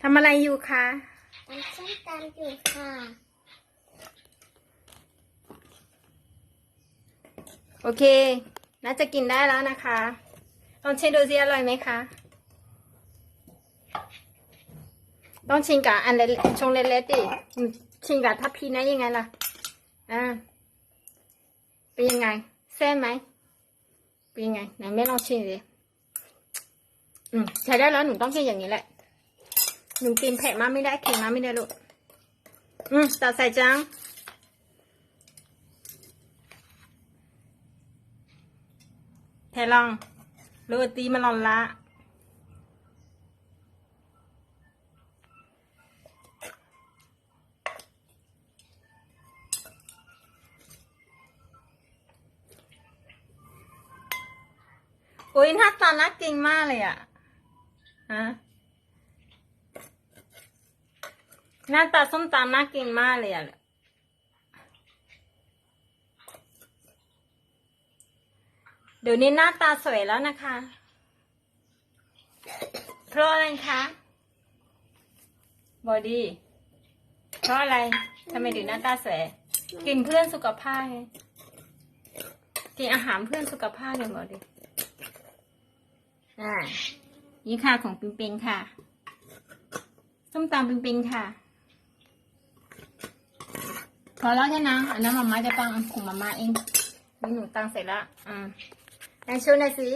ทำอะไรอยู่คะตำส้มตำอยู่ค่ะ โอเค น่าจะกินได้แล้วนะคะ ลองชิมดูสิอร่อยไหมคะ ต้องชิมกับอันเล็กชงเล็กๆดิอืมชิมกับทัพพีนะยังไงล่ะ อ่า เป็นยังไงแซ่บไหม เป็นยังไง ไหนแม่ลองชิมดิอืมใช้ได้แล้วหนูต้องกินอย่างนี้แหละ หนูกินเผ็ดมากไม่ได้เค็มมากไม่ได้ลูก อืมตัดใส่จัง แทลองโรตีมาลอนละอุ้ยหน้าตาน่ากินมากเลยอะฮะ หน้าตาส้มตำน่ากินมากเลยอะเดี๋ยวนี้หน้าตาสวยแล้วนะคะ เพราะอะไรคะ บอดี้ เพราะอะไร ทำไมถึงหน้าตาสวย กินเพื่อนสุขภาพไงกินอาหารเพื่อนสุขภาพไงบอดี้อ่านี่ค่ะของปิงปิงค่ะ ส้มตำปิงปิงค่ะ พอแล้วใช่นะอันนั้นมาม่าจะตั้งของมาม่าเองนี่หนูตั้งเสร็จแล้วอ่าไหนโชว์หน่อยสิ